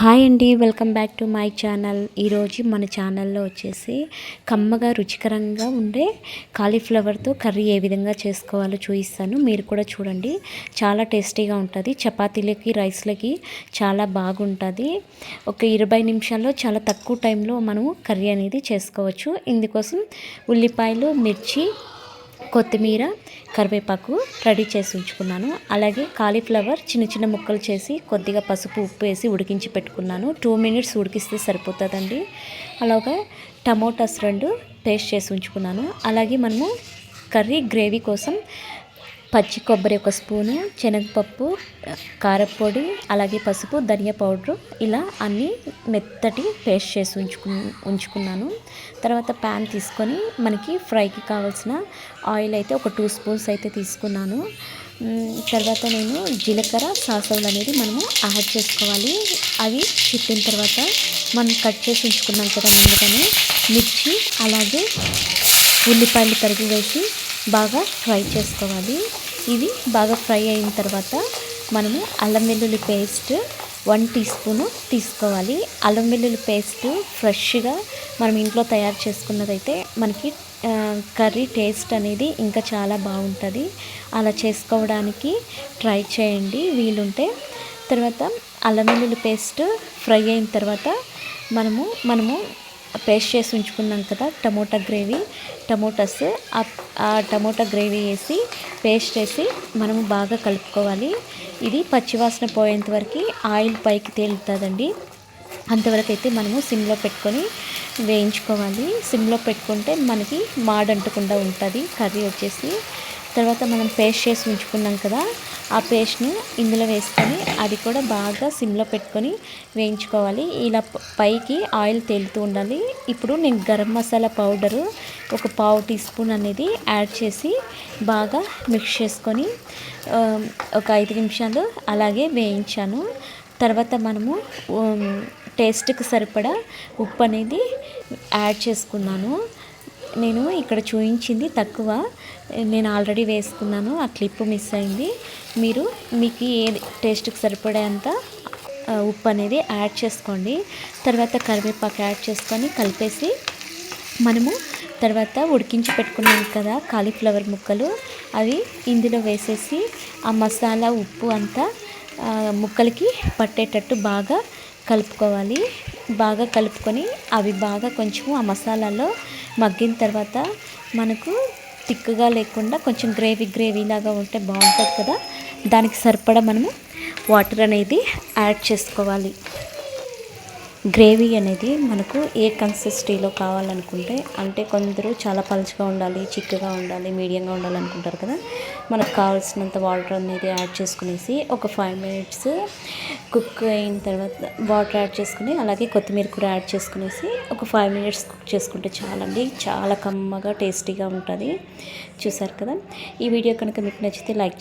Hi అండి welcome back to my channel. ఈరోజు మన ఛానల్లో వచ్చేసి కమ్మగా రుచికరంగా ఉండే కాలీఫ్లవర్తో కర్రీ ఏ విధంగా చేసుకోవాలో చూపిస్తాను. మీరు కూడా చూడండి. చాలా టేస్టీగా ఉంటుంది. చపాతీలకి రైస్లకి చాలా బాగుంటుంది. ఒక ఇరవై నిమిషాల్లో చాలా తక్కువ టైంలో మనము కర్రీ అనేది చేసుకోవచ్చు. ఇందుకోసం ఉల్లిపాయలు మిర్చి కొత్తిమీర కరివేపాకు రెడీ చేసి ఉంచుకున్నాను. అలాగే కాలీఫ్లవర్ చిన్న చిన్న ముక్కలు చేసి కొద్దిగా పసుపు ఉప్పు వేసి ఉడికించి పెట్టుకున్నాను. టూ మినిట్స్ ఉడికిస్తే సరిపోతుందండి. అలాగే టమోటాస్ రెండు పేస్ట్ చేసి ఉంచుకున్నాను. అలాగే మనము కర్రీ గ్రేవీ కోసం పచ్చి కొబ్బరి ఒక స్పూను శనగపప్పు కారపొడి అలాగే పసుపు ధనియా పౌడరు ఇలా అన్నీ మెత్తటి పేస్ట్ చేసి ఉంచుకు ఉంచుకున్నాను. తర్వాత ప్యాన్ తీసుకొని మనకి ఫ్రైకి కావాల్సిన ఆయిల్ అయితే ఒక టూ స్పూన్స్ అయితే తీసుకున్నాను. తర్వాత నేను జీలకర్ర సాసవులు అనేది మనము యాడ్ చేసుకోవాలి. అవి చిట్టిన తర్వాత మనం కట్ చేసి ఉంచుకున్నాం కదా ముందుగానే మిర్చి అలాగే ఉల్లిపాయలు తరిగి వేసి బాగా ఫ్రై చేసుకోవాలి. ఇవి బాగా ఫ్రై అయిన తర్వాత మనము అల్లం వెల్లుల్లి పేస్ట్ వన్ టీ స్పూను తీసుకోవాలి. అల్లం వెల్లుల్లి పేస్ట్ ఫ్రెష్గా మనం ఇంట్లో తయారు చేసుకున్నదైతే మనకి కర్రీ టేస్ట్ అనేది ఇంకా చాలా బాగుంటుంది. అలా చేసుకోవడానికి ట్రై చేయండి వీలుంటే. తర్వాత అల్లం వెల్లుల్లి పేస్ట్ ఫ్రై అయిన తర్వాత మనము మనము పేస్ట్ చేసి ఉంచుకున్నాం కదా టమోటా గ్రేవీ టమోటాస్ ఆ టమోటా గ్రేవీ వేసి పేస్ట్ వేసి మనము బాగా కలుపుకోవాలి. ఇది పచ్చివాసన పోయేంత వరకు ఆయిల్ పైకి తేలుతుందండి. అంతవరకు అయితే మనము సిమ్లో పెట్టుకొని వేయించుకోవాలి. సిమ్లో పెట్టుకుంటే మనకి మాడంటకుండా ఉంటుంది. కర్రీ వచ్చేసి తర్వాత మనం పేస్ట్ చేసి ఉంచుకున్నాం కదా ఆ పేస్ట్ను ఇందులో వేసుకొని అది కూడా బాగా సిమ్లో పెట్టుకొని వేయించుకోవాలి. ఇలా పైకి ఆయిల్ తేలుతూ ఉండాలి. ఇప్పుడు నేను గరం మసాలా పౌడరు ఒక పావు టీ స్పూన్ అనేది యాడ్ చేసి బాగా మిక్స్ చేసుకొని ఒక ఐదు నిమిషాలు అలాగే వేయించాను. తర్వాత మనము టేస్ట్కి సరిపడా ఉప్పు అనేది యాడ్ చేసుకున్నాను. నేను ఇక్కడ చూపించింది తక్కువ. నేను ఆల్రెడీ వేసుకున్నాను. ఆ క్లిప్ మిస్ అయింది. మీరు మీకు ఏ టేస్ట్కి సరిపడేంత ఉప్పు అనేది యాడ్ చేసుకోండి. తర్వాత కరివేపాకు యాడ్ చేసుకొని కలిపేసి మనము తర్వాత ఉడికించి పెట్టుకున్నాం కదా కాలీఫ్లవర్ ముక్కలు. అవి ఇందులో వేసేసి ఆ మసాలా ఉప్పు అంతా ముక్కలకి పట్టేటట్టు బాగా కలుపుకోవాలి. బాగా కలుపుకొని అవి బాగా కొంచెం ఆ మసాలాలో మగ్గిన తర్వాత మనకు తిక్కుగా లేకుండా కొంచెం గ్రేవీ గ్రేవీ లాగా ఉంటే బాగుంటుంది కదా. దానికి సరిపడా మనము వాటర్ అనేది యాడ్ చేసుకోవాలి. గ్రేవీ అనేది మనకు ఏ కన్సిస్టీలో కావాలనుకుంటే అంటే కొందరు చాలా పలుచగా ఉండాలి చిక్కగా ఉండాలి మీడియంగా ఉండాలి అనుకుంటారు కదా. మనకు కావాల్సినంత వాటర్ అనేది యాడ్ చేసుకునేసి ఒక ఫైవ్ మినిట్స్ కుక్ అయిన తర్వాత వాటర్ యాడ్ చేసుకుని అలాగే కొత్తిమీర కూడా యాడ్ చేసుకునేసి ఒక ఫైవ్ మినిట్స్ కుక్ చేసుకుంటే చాలండి. చాలా కమ్మగా టేస్టీగా ఉంటుంది. చూసారు కదా? ఈ వీడియో కనుక మీకు నచ్చితే లైక్